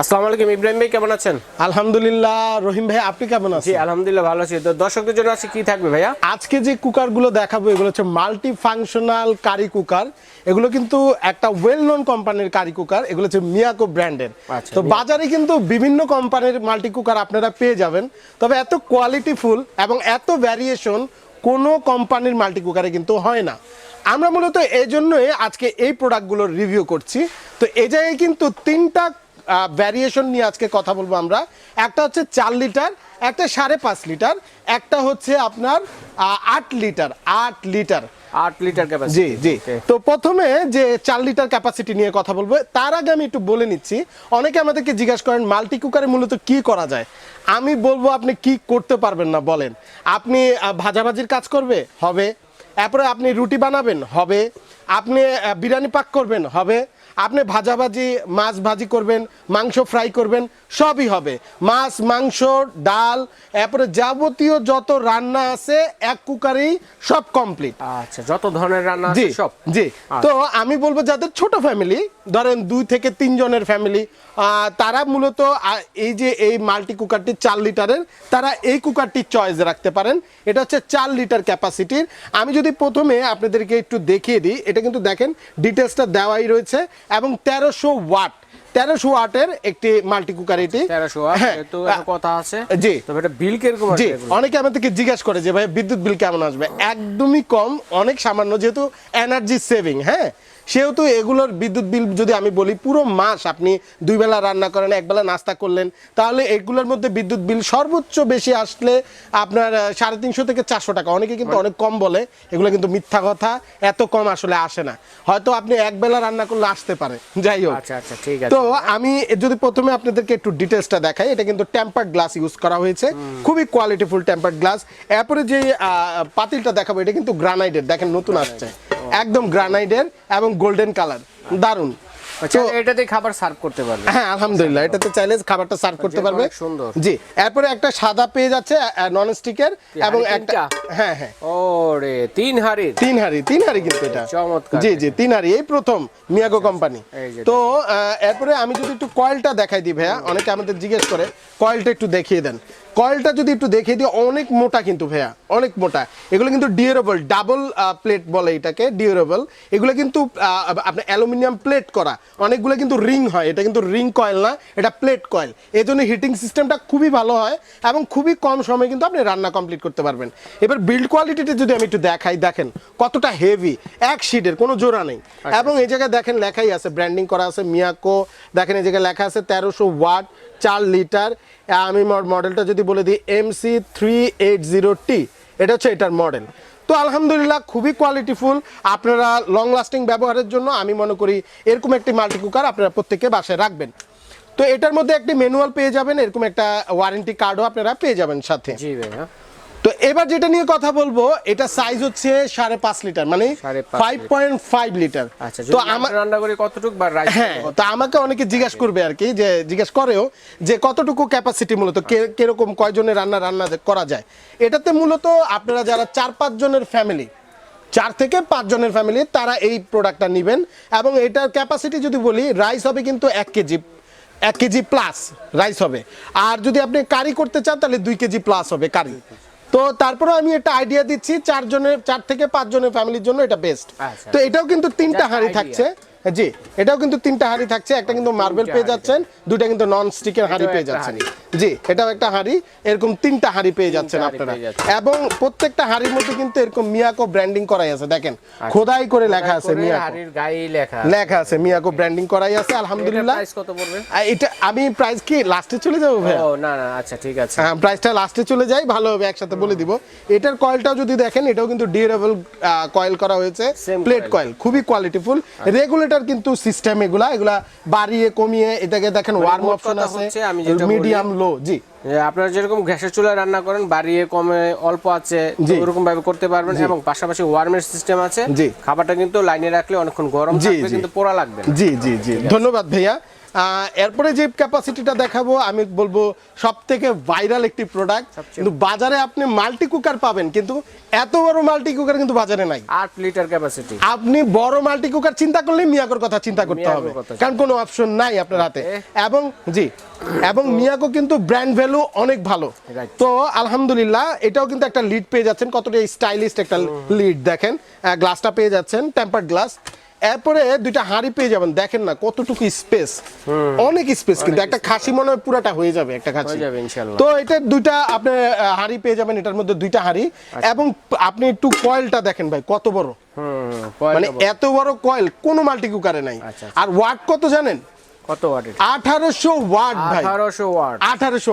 আসসালামু আলাইকুম ইব্রাহিম ভাই কেমন আছেন? আলহামদুলিল্লাহ রহিম ভাই আপনি কেমন জি আলহামদুলিল্লাহ ভালো আছি। তো দর্শকদের জন্য আছে কি থাকবে ভাইয়া? আজকে যে কুকারগুলো দেখাবো এগুলো হচ্ছে মাল্টি ফাংশনাল কারি কুকার এগুলো কিন্তু একটা ওয়েল নোন কোম্পানির কারি কুকার এগুলো হচ্ছে মিয়াকো ব্র্যান্ডের আচ্ছা, তো বাজারে কিন্তু বিভিন্ন কোম্পানির মাল্টি কুকার আপনারা পেয়ে যাবেন। তবে এত কোয়ালিটিফুল এবং এত ভ্যারিয়েশন কোনো কোম্পানির মাল্টি কুকারে কিন্তু হয় না। আমরা মূলত এই জন্যই আজকে এই প্রোডাক্টগুলোর রিভিউ করছি। তো এই জায়গায় কিন্তু তিনটা ভ্যারিয়েশন নিয়ে আজকে কথা বলব আমরা। একটা হচ্ছে চার লিটার একটা সাড়ে পাঁচ লিটার একটা হচ্ছে আপনার আট লিটার আট লিটার। আট লিটার জি ক্যাপাসিটি জি তো প্রথমে যে চার লিটার ক্যাপাসিটি নিয়ে কথা বলব তার আগে আমি একটু বলে নিচ্ছি অনেকে আমাদেরকে জিজ্ঞাসা করেন মাল্টি কুকারে মূলত কি করা যায়? আমি বলব আপনি কি করতে পারবেন না বলেন। আপনি ভাজাভাজির কাজ করবে? হবে। তারপরে আপনি রুটি বানাবেন? হবে। আপনি বিরিয়ানি পাক করবেন? হবে। আপনি ভাজাভাজি মাছ ভাজি করবেন মাংস ফ্রাই করবেন সবই হবে। মাছ মাংস ডাল এরপরে যাবতীয় যত রান্না আছে এক কুকারেই সব কমপ্লিট আচ্ছা যত ধরনের রান্না জি আছে সব। জি। আচ্ছা। তো আমি বলব যাদের ছোট ফ্যামিলি ধরেন দুই থেকে তিন জনের ফ্যামিলি তারা মূলত এই যে এই মাল্টি কুকারটি চার লিটারের তারা এই কুকারটি চয়েস রাখতে পারেন। এটা হচ্ছে চার লিটার ক্যাপাসিটির আমি যদি প্রথমে আপনাদেরকে একটু দেখিয়ে দিই এটা কিন্তু দেখেন ডিটেলসটা দেওয়াই রয়েছে। এবং তেরোশো ওয়াট। তেরোশো ওয়াটের একটি মাল্টি কুকার এটি। তেরোশো হ্যাঁ, তো কথা আছে। জি। এটা বিল কীরকম জি। অনেকে আমাদেরকে জিজ্ঞাসা করে যে ভাই বিদ্যুৎ বিল কেমন আসবে? একদমই কম অনেক সামান্য যেহেতু এনার্জি সেভিং হ্যাঁ? সেহেতু এগুলোর বিদ্যুৎ বিল যদি আমি বলি পুরো মাস আপনি দুই বেলা রান্না করেন এক বেলা নাস্তা করলেন তাহলে এগুলোর মধ্যে বিদ্যুৎ বিল সর্বোচ্চ বেশি আসলে আপনার সাড়ে তিনশো থেকে চারশো টাকা। অনেকে কিন্তু মানে অনেক কম বলে এগুলো কিন্তু মিথ্যা কথা এত কম আসলে আসে না। হয়তো আপনি এক বেলা রান্না করলে আসতে পারে যাই হোক। আচ্ছা আচ্ছা ঠিক আছে। তো আমি যদি প্রথমে আপনাদেরকে একটু ডিটেলসটা দেখাই এটা কিন্তু টেম্পার্ড গ্লাস ইউজ করা হয়েছে খুবই কোয়ালিটিফুল টেম্পার্ড গ্লাস। এরপরে যে আহ, পাতিলটা দেখাবো এটা কিন্তু গ্রানাইটের দেখেন নতুন আসছে। একদম গ্রানাইটের এবং গোল্ডেন কালার। দারুণ আচ্ছা এটাতে খাবার সার্ভ করতে পারবে। হ্যাঁ আলহামদুলিল্লাহ এটাতে চাইলে খাবারটা সার্ভ করতে পারবে। সুন্দর। জি এরপরে একটা সাদা পেয়ে যাচ্ছে নন স্টিকের এবং একটা হ্যাঁ হ্যাঁ। ওরে তিন তিন হাড়ি তিন হাড়ি কিন্তু এটা। চমৎকার। জি জি তিন হাড়ি এই প্রথম মিয়াগো কোম্পানি। তো এরপরে আমি যদি একটু কয়েলটা দেখাই দিই ভাইয়া অনেকে আমাদের জিজ্ঞেস করে কয়েলটা একটু দেখিয়ে দেন। কয়েলটা যদি একটু দেখিয়ে দিই অনেক মোটা কিন্তু ভাইয়া অনেক মোটা। এগুলো কিন্তু ডিউরেবল ডাবল প্লেট বলে এটাকে ডিউরেবল এগুলো কিন্তু আপনার অ্যালুমিনিয়াম প্লেট করা অনেকগুলো কিন্তু রিং হয়। এটা কিন্তু রিং কয়েল না এটা প্লেট কয়েল এই জন্য হিটিং সিস্টেমটা খুবই ভালো হয় এবং খুবই কম সময়ে কিন্তু আপনি রান্না কমপ্লিট করতে পারবেন। এবার বিল্ড কোয়ালিটিটা যদি আমি একটু দেখাই দেখেন কতটা হেভি এক শিটের কোনো জোড়া নেই। এবং এই জায়গায় দেখেন লেখাই আছে ব্র্যান্ডিং করা আছে মিয়াকো দেখেন এই জায়গায় লেখা আছে তেরোশো ওয়াট চার লিটার আমি মডেলটা যদি বলে দিই M C three eight zero T এটা হচ্ছে এটার মডেল। তো আলহামদুলিল্লাহ খুবই কোয়ালিটিফুল আপনারা লং লাস্টিং ব্যবহারের জন্য আমি মনে করি এরকম একটি মাল্টি কুকার আপনারা প্রত্যেকে বাসায় রাখবেন। তো এটার মধ্যে একটি ম্যানুয়াল পেয়ে যাবেন, এরকম একটা ওয়ারেন্টি কার্ডও আপনারা পেয়ে যাবেন সাথে। জি ভাইয়া। তো এবার যেটা নিয়ে কথা বলব এটা সাইজ হচ্ছে সাড়ে পাঁচ লিটার মানে ফাইভ পয়েন্ট ফাইভ লিটার আচ্ছা তো আমার রান্না করি কতটুক বা হ্যাঁ তো আমাকে অনেকে জিজ্ঞেস করবে আর কি যে জিজ্ঞেস করেও যে কতটুকু ক্যাপাসিটি মূলত কীরকম কয়জনের রান্না রান্না করা যায়। এটাতে মূলত আপনারা যারা চার পাঁচ জনের ফ্যামিলি চার থেকে পাঁচ জনের ফ্যামিলি তারা এই প্রোডাক্টটা নেবেন। এবং এটার ক্যাপাসিটি যদি বলি রাইস হবে কিন্তু এক কেজি এক কেজি প্লাস রাইস হবে। আর যদি আপনি কারি করতে চান তাহলে দুই কেজি প্লাস হবে কারি তো তারপরে আমি একটা আইডিয়া দিচ্ছি চারজনের চার থেকে পাঁচ জনের ফ্যামিলির জন্য এটা বেস্ট আচ্ছা। তো এটাও কিন্তু তিনটা হাঁড়ি থাকছে। জি এটাও কিন্তু তিনটা হাঁড়ি থাকছে একটা কিন্তু মার্বেল পেয়ে যাচ্ছেন কিন্তু নন স্টিকের হাঁড়ি পেয়ে যাচ্ছেন। জি এটাও একটা হাঁড়ি এরকম তিনটা হাঁড়ি পেয়ে যাচ্ছেন আপনারা। এবং প্রত্যেকটা হাঁড়ির মধ্যে কিন্তু এরকম মিয়াকো ব্র্যান্ডিং করাই আছে দেখেন খোদাই করে লেখা আছে মিয়াকো লেখা লেখা আছে মিয়াকো ব্র্যান্ডিং করাই আছে আলহামদুলিল্লাহ। প্রাইস কত পড়বে? এটা আমি প্রাইস কি লাস্টে চলে যাব ভাইয়া? ও না না আচ্ছা ঠিক আছে। হ্যাঁ প্রাইসটা লাস্টে চলে যাই ভালো হবে একসাথে বলে দিব। এটার কয়েলটাও যদি দেখেন এটাও কিন্তু ডিউরেবল কয়েল করা হয়েছে প্লেট কয়েল খুবই কোয়ালিটিফুল রেগুলেটর কিন্তু সিস্টেম এগুলা এগুলা বাড়িয়ে কমিয়ে এটাকে দেখেন ওয়ার্ম অপশন আছে মিডিয়াম লো জি। আপনারা যেরকম গ্যাসের চুলায় রান্না করেন বাড়িয়ে কমে অল্প আছে। ওরকম ভাবে করতে পারবেন এবং পাশাপাশি ওয়ার্মের সিস্টেম আছে জি। খাবারটা কিন্তু লাইনে রাখলে অনেকক্ষণ গরম থাকবে কিন্তু পোড়া লাগবে জি জি জি। ধন্যবাদ ভাইয়া। এরপরে যে ক্যাপাসিটিটা দেখাবো আমি বলব সব থেকে ভাইরাল একটি প্রোডাক্ট কিন্তু বাজারে আপনি মাল্টি কুকার পাবেন কিন্তু এত বড় মাল্টি কুকার কিন্তু বাজারে নাই। আট লিটার ক্যাপাসিটি আপনি বড় মাল্টি কুকার চিন্তা করলে মিয়াকোর কথা চিন্তা করতে হবে কারণ কোনো অপশন নাই আপনার হাতে। এবং জি এবং মিয়াকো কিন্তু ব্র্যান্ড ভ্যালু অনেক ভালো। তো আলহামদুলিল্লাহ এটাও কিন্তু একটা লিড পেয়ে যাচ্ছেন। কতটা স্টাইলিশ একটা লিড দেখেন। গ্লাসটা পেয়ে যাচ্ছেন টেম্পার্ড গ্লাস এরপরে দুইটা হাঁড়ি পেয়ে যাবেন দেখেন না কতটুকু স্পেস অনেক স্পেস কিন্তু একটা খাসি মনে হয় পুরাটা হয়ে যাবে একটা খাসি। হয়ে তো এটা দুইটা আপনি হাঁড়ি পেয়ে যাবেন এটার মধ্যে দুইটা হাঁড়ি। আচ্ছা। এবং আপনি একটু কয়েলটা দেখেন ভাই কত বড়। মানে এত বড় কয়েল কোনো মাল্টি কুকারে নাই। আচ্ছা, আর ওয়াট কত জানেন? কত ওয়াট এটা? আঠারোশো ওয়াট ভাই।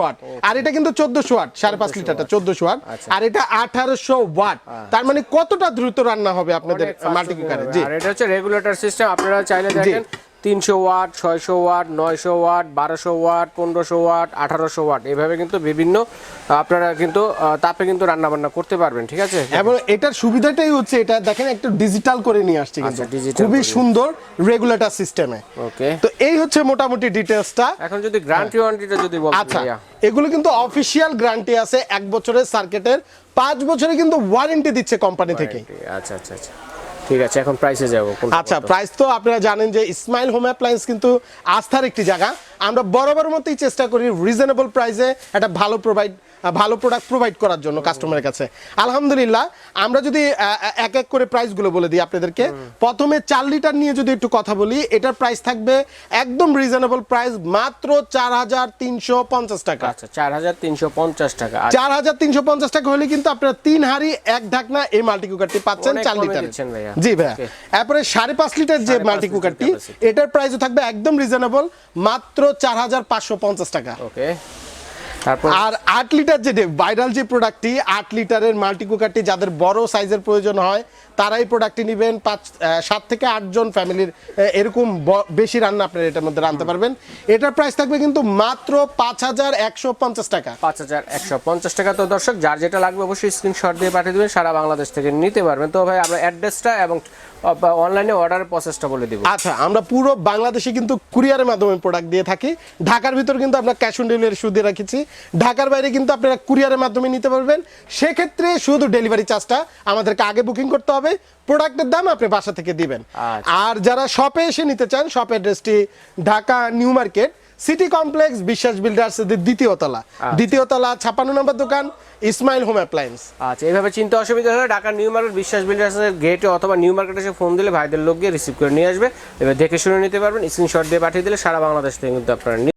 ওয়াট। আর এটা কিন্তু চোদ্দশো ওয়াট সাড়ে পাঁচ লিটারটা চোদ্দশো ওয়াট। আচ্ছা। আর এটা আঠারোশো ওয়াট। তার মানে কতটা দ্রুত রান্না হবে আপনাদের মাল্টি কুকারে জি। আর এটা হচ্ছে রেগুলেটর সিস্টেম আপনারা চাইলে দেখেন তিনশো ওয়াট ছয়শো ওয়াট নয়শো ওয়াট বারোশো ওয়াট পনেরোশো ওয়াট আঠারোশো ওয়াট। এভাবে কিন্তু বিভিন্ন আপনারা কিন্তু তাপে কিন্তু রান্না বান্না করতে পারবেন ঠিক আছে? এবং এটার সুবিধাটাই হচ্ছে এটা দেখেন একটু ডিজিটাল করে নিয়ে আসছে কিন্তু। আচ্ছা, খুবই সুন্দর রেগুলেটর সিস্টেমে ওকে তো এই হচ্ছে মোটামুটি ডিটেলসটা এখন যদি গ্যারান্টি ওয়ারেন্টিটা যদি বলতে আচ্ছা এগুলো কিন্তু অফিসিয়াল গ্যারান্টি আছে এক বছরের সার্কিটের পাঁচ বছরে কিন্তু ওয়ারেন্টি দিচ্ছে কোম্পানি থেকে। আচ্ছা আচ্ছা আচ্ছা। ঠিক আছে, এখন প্রাইসে যাব আচ্ছা প্রাইস তো আপনারা জানেন যে ইসমাইল হোম অ্যাপ্লায়েন্স কিন্তু আস্থার একটি জায়গা। আমরা বরাবর মতোই চেষ্টা করি রিজনেবল প্রাইসে একটা ভালো প্রোভাইড ভালো প্রোডাক্ট প্রোভাইড করার জন্য কাস্টমারের কাছে। আলহামদুলিল্লাহ আমরা যদি এক এক করে প্রাইসগুলো বলে দিই আপনাদেরকে। প্রথমে চার লিটার নিয়ে যদি একটু কথা বলি এটার প্রাইস থাকবে একদম রিজনেবল প্রাইস মাত্র চার হাজার তিনশো পঞ্চাশ টাকা। আচ্ছা চার হাজার তিনশো পঞ্চাশ টাকা। চার হাজার তিনশো পঞ্চাশ টাকা হলে কিন্তু আপনারা তিন হাড়ি এক ঢাকনা এই মাল্টি কুকারটি পাচ্ছেন চার লিটার জি ভাইয়া. এরপরে সাড়ে পাঁচ লিটার যে মাল্টি কুকারটি এটার প্রাইসও থাকবে একদম রিজনেবল মাত্র চার হাজার পাঁচশো পঞ্চাশ টাকা। ওকে আর আট লিটার যে ভাইরাল যে প্রোডাক্টটি আট লিটারের মাল্টি কুকারটি যাদের বড় সাইজের প্রয়োজন হয় তারাই প্রোডাক্টটি নেবেন পাঁচ সাত থেকে আটজন ফ্যামিলির এরকম বেশি রান্না আপনারা এটার মধ্যে রাঁধতে পারবেন। এটার প্রাইস থাকবে কিন্তু মাত্র পাঁচ হাজার একশো পঞ্চাশ টাকা। পাঁচ হাজার একশো পঞ্চাশ টাকা। তো দর্শক যার যেটা লাগবে অবশ্যই স্ক্রিনশট দিয়ে পাঠিয়ে দেবেন সারা বাংলাদেশ থেকে নিতে পারবেন। তো ভাই আমরা অ্যাড্রেসটা এবং অনলাইনে অর্ডারের প্রসেসটা বলে দিব। আচ্ছা আমরা পুরো বাংলাদেশে কিন্তু কুরিয়ারের মাধ্যমে প্রোডাক্ট দিয়ে থাকি। ঢাকার ভিতর কিন্তু আমরা ক্যাশ অন ডেলিভারি শুধু দিয়ে রাখছি। ঢাকার বাইরে কিন্তু আপনারা কুরিয়ারের মাধ্যমে নিতে পারবেন। সেক্ষেত্রে শুধু ডেলিভারি চার্জটা আমাদেরকে আগে বুকিং করতে হবে। প্রোডাক্টের দাম আপনি বাসা থেকে দিবেন। আচ্ছা। আর যারা শপে এসে নিতে চান শপ অ্যাড্রেসটি Dhaka new market city complex Biswas builders দ্বিতীয় তলা। দ্বিতীয় তলা ছাপ্পান্ন নম্বর দোকান ইসমাইল হোম অ্যাপ্লায়েন্স। আচ্ছা এইভাবে চিন্তা অসুবিধা হলে ঢাকা নিউ মার্কেট বিশ্বাস বিল্ডার্সের গেটে অথবা নিউ মার্কেটে এসে ফোন দিলে ভাইদের লোক গিয়ে রিসিভ করে নিয়ে আসবে। এবার দেখে শুনে নিতে পারবেন স্ক্রিনশট দিয়ে পাঠিয়ে দিলে সারা বাংলাদেশ থেকে কিন্তু আপনারা